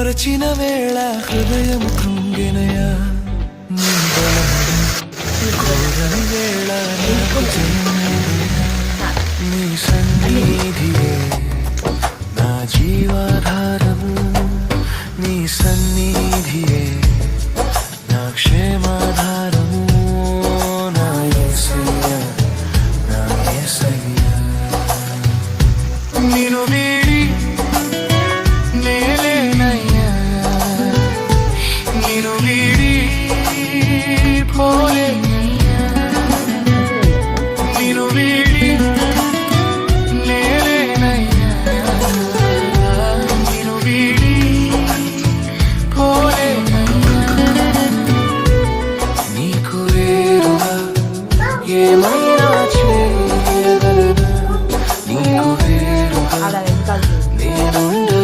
మరచిన వేళ హృదయం కృంగినయా. ఘోరని వేళ నాకు నీ సన్నిధియే నా జీవాధారము నీ సన్నిధియే. నా క్షేమాధారము నా ఏసయ్య నా ఏసయ్య. ఇది పోలే నేను వీడి నేనేనయ్యా నేను వీడి పోలే నీకు వేరుగా ఏమైనా చేయగలను నీకు వేరుగా నేనుండ